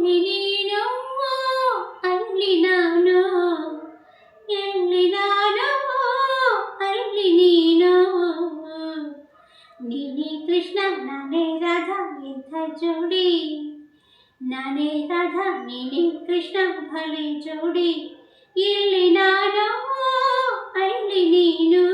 ಎಲ್ಲಿ ನೀನು ಅಲ್ಲಿ ನಾನು ಎಲ್ಲಿ ನಾನು ಅಲ್ಲಿ ನೀನು ನೀನೇ ಕೃಷ್ಣ ನಾನೇ ರಾಧಾ ಎಂಥ ಜೋಡಿ ನಾನೇ ರಾಧಾ ನೀನೇ ಕೃಷ್ಣ ಭಲೆ ಜೋಡಿ ಇಲ್ಲಿ ನಾನು ಅಲ್ಲಿ ನೀನು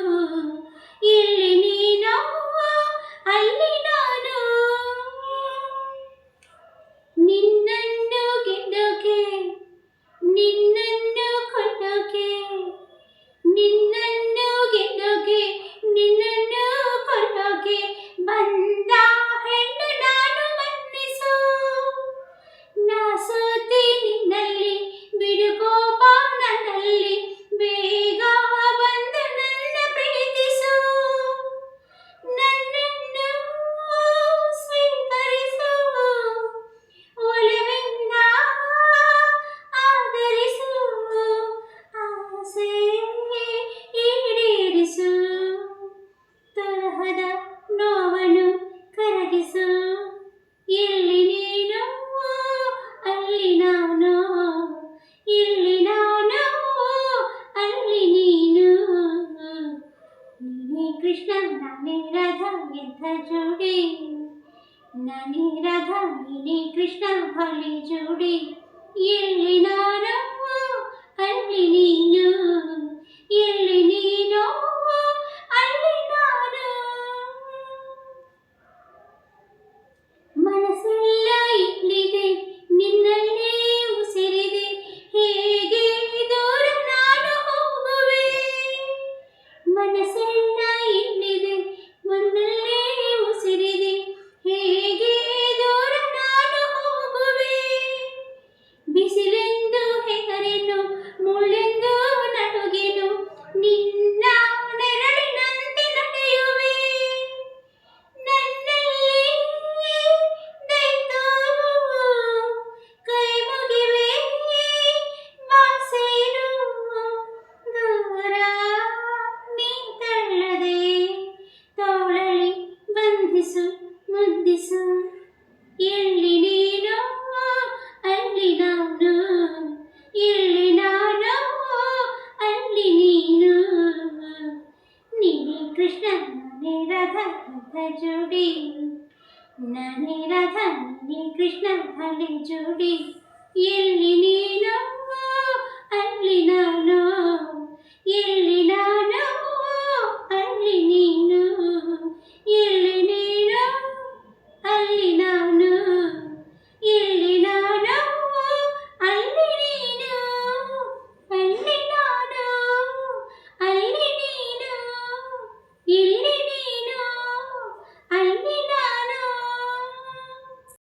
ನೀನೇ ಕೃಷ್ಣ ನಾನೇ ರಾಧಾ ಎಂಥ ಜೋಡಿ ನಾನೇ ರಾಧಾ ನೀನೇ ಕೃಷ್ಣ ಭಲೆ ಜೋಡಿ ಇಲ್ಲಿ ನಾನು ಅಲ್ಲಿ ನೀನು ಇಲ್ಲಿ ಮುದ್ದಿಸು ಎಲ್ಲಿ ನೀನು ಅಲ್ಲಿ ನಾನು ಇಲ್ಲಿ ನಾನು ಅಲ್ಲಿ ನೀನು ನೀನೇ ಕೃಷ್ಣ ನಾನೇ ರಾಧಾ ಎಂಥ ಜೋಡಿ ನಾನೇ ರಾಧಾ ನೀನೇ ಕೃಷ್ಣ ಭಲೆ ಜೋಡಿ ಎಲ್ಲಿ ನೀನು ಅಲ್ಲಿ ನಾನು